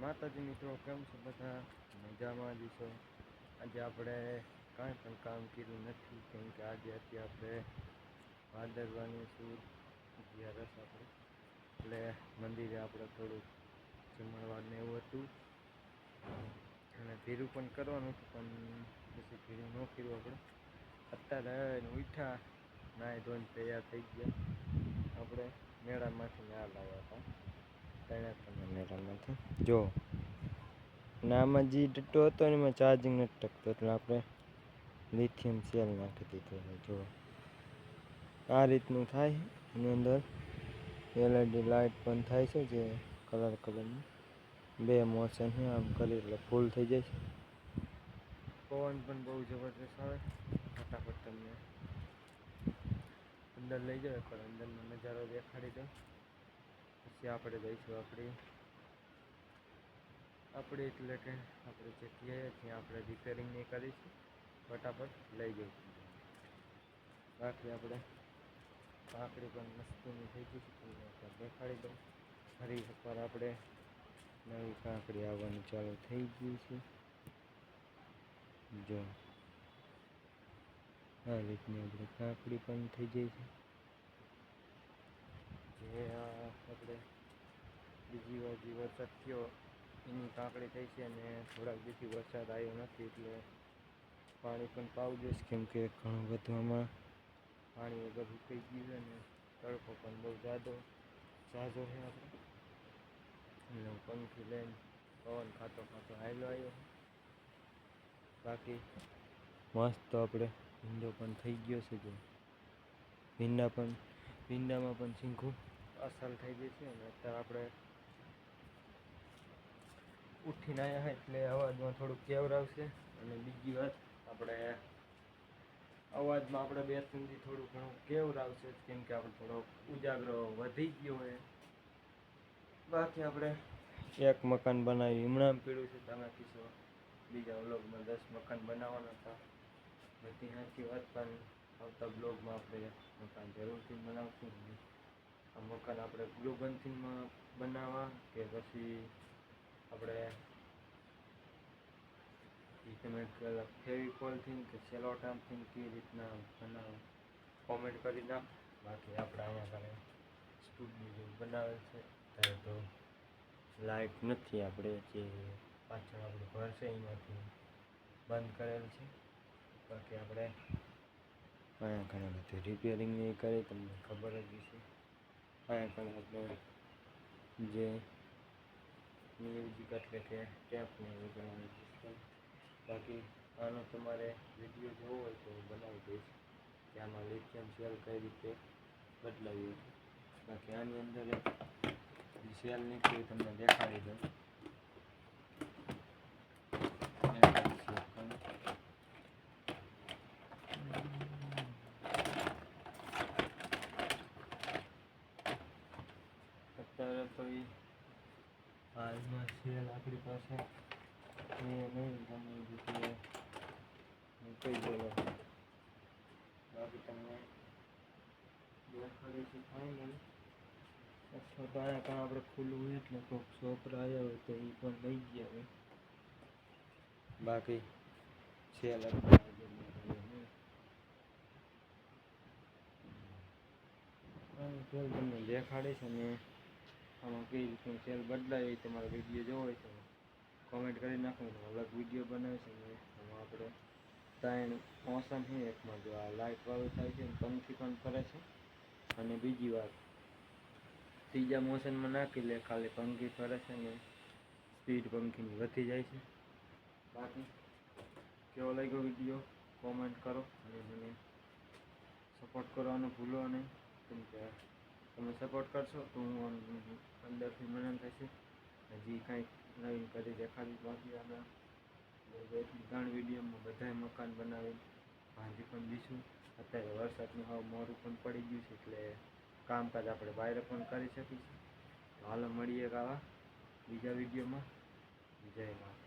માતાજી મિત્રો, કેમ છો બધા? મજામાં જ છો? આજે આપણે કાંઈ પણ કામ કર્યું નથી, કેમ કે આજે અત્યારે આપણે ભાદરવાની શું અગિયારસ આપણે. એટલે મંદિરે આપણે થોડુંક જમણવાર ને એવું હતું. અને ભીરું પણ કરવાનું હતું, પણ પછી ભીરું ન કર્યું આપણે. અત્યારે આવીને ઉઠ્યા, નાહી ધોઈને તૈયાર થઈ ગયા. આપણે મેળામાંથી ના લાવ્યા હતા. ત્રણેતરના મેળામાંથી જો ના આમાં જે ડટ્ટો હતો એમાં ચાર્જિંગ નથી ટકતો, એટલે આપણે લિથિયમ સેલ નાખી દીધો જો, આ રીતનું થાય એની અંદર. એલઈડી લાઇટ પણ થાય છે જે કલર કલરની બે મોશન છે, આમ કરી એટલે ફૂલ થઈ જાય છે. પવન પણ બહુ જબરદસ્ત આવે. ફટાફટ તમને અંદર લઈ જાવ એકવાર અંદરનો નજારો દેખાડી દઉં પછી આપણે જઈશું આપણી, આપણે એટલે કે આપણે જગ્યાએ ત્યાં આપણે રિપેરિંગ નહીં કરીશું ફટાફટ લઈ જઈશું. બાકી આપણે કાંકડી પણ મસ્તીની થઈ ગઈ છે દેખાડી દઉં. ફરી એકવાર આપણે નવી કાંકડી આવવાનું ચાલુ થઈ ગયું છે. જો, આ રીતની આપણે કાંકડી પણ થઈ જાય છે. જે આપણે બીજી વાર જે વરસાદ થયો, એની કાંકડી થઈ છે અને થોડાક દીથી વરસાદ આવ્યો નથી એટલે પાણી પણ પાવ જઈશ. કેમ કે ઘણું બધું આમાં પાણી વગર સુકાઈ ગયું અને તડકો પણ બહુ જાદો ઝાઝો છે આપણે. એટલે હું પંખી લઈને પવન ખાતો ખાતો હાયલો આવ્યો બાકી મસ્ત આપણે ભીંડો પણ થઈ ગયો છે જો. ભીંડા પણ ભીંડામાં પણ શીંખું. અસલ થઈ ગઈ છે અને અત્યારે આપણે ઉઠીને આવ્યા હોય એટલે અવાજમાં થોડુંક કેવરાવશે અને બીજી વાત આપણે અવાજમાં આપણે બે ત્રણથી થોડું ઘણું કેવરાવશે કેમ કે આપણે થોડોક ઉજાગરો વધી ગયો હોય બાકી આપણે એક મકાન બનાવી હમણાં પીડ્યું છે, તમે કીશો બીજા બ્લોગમાં દસ મકાન બનાવવાના હતા. બધી સાચી વાત પણ આવતા બ્લોગમાં આપણે મકાન જરૂરથી બનાવશું આ મકાન આપણે ગ્લુ ગનથીમાં બનાવવા કે પછી આપણે ઈ તમે ફેવિકોલથી કે સેલોટામથી કેવી રીતના બનાવો. કોમેન્ટ કરી નાખ. બાકી આપણે અહીંયા આગળ સ્ટુડિયો જેવું બનાવેલ છે, ત્યારે તો લાઇટ નથી આપણે જે પાછળ આપણું ઘર છે એમાંથી બંધ કરેલ છે. બાકી આપણે અહીંયા ઘણા બધી રિપેરિંગ એ કરી, તમને ખબર જ હશે. અહીંયા પણ આપણે જે મ્યુઝિક એટલે કે ટેપ ને એવું બનાવી સિસ્ટમ બાકી આનો તમારે વીડિયો જોવો હોય તો હું બનાવી દઈશ. કે આમાં લિથિયમ સેલ કઈ રીતે બદલાવ્યું બાકી આની અંદર સેલ નીકળી તમને દેખાડી દઉં. અત્યારે તો એ હાલમાં સેલ આપણી પાસે એ નહીં તમે બીજું મૂકી દેલો બાકી તમને દેખાડે છે ફાઇનલ અથવા તો અહીંયા કાં આપણે ખુલ્લું હોય એટલે કોઈક છોકરા આવ્યા હોય તો એ પણ લઈ ગયા હોય બાકી સેલ સેલ તમને દેખાડે છે ને આમાં કઈ રીતનું સેલ બદલાય એ તમારો વીડિયો જોવો હોય તો કોમેન્ટ કરી નાખો તો અલગ વીડિયો બનાવે છે ને આમાં આપણે ત્રણ મોસમ છે. એકમાં જો આ લાઇટ વાળું થાય છે પંખી પણ ફરે છે. અને બીજી વાત, ત્રીજા મોશનમાં નાખી લે, ખાલી પંખી ફરે છે ને સ્પીડ પંખીની વધી જાય છે. બાકી, કેવો લાગ્યો વીડિયો કોમેન્ટ કરો અને મને સપોર્ટ કરવાનું ભૂલો નહીં. કેમ કે તમે સપોર્ટ કરશો તો હું અંદરથી મને થશે. હજી કાંઈક નવીન કરી દેખાડી બાકી અમે ત્રણ વિડીયોમાં બધાય મકાન બનાવી. ભાંજી પણ દઈશું અત્યારે વરસાદનું હાવ મોરું પણ પડી ગયું છે એટલે કામકાજ આપણે બહાર પણ કરી શકીશું. હાલો મળીએ આવા બીજા વિડીયોમાં જય માતા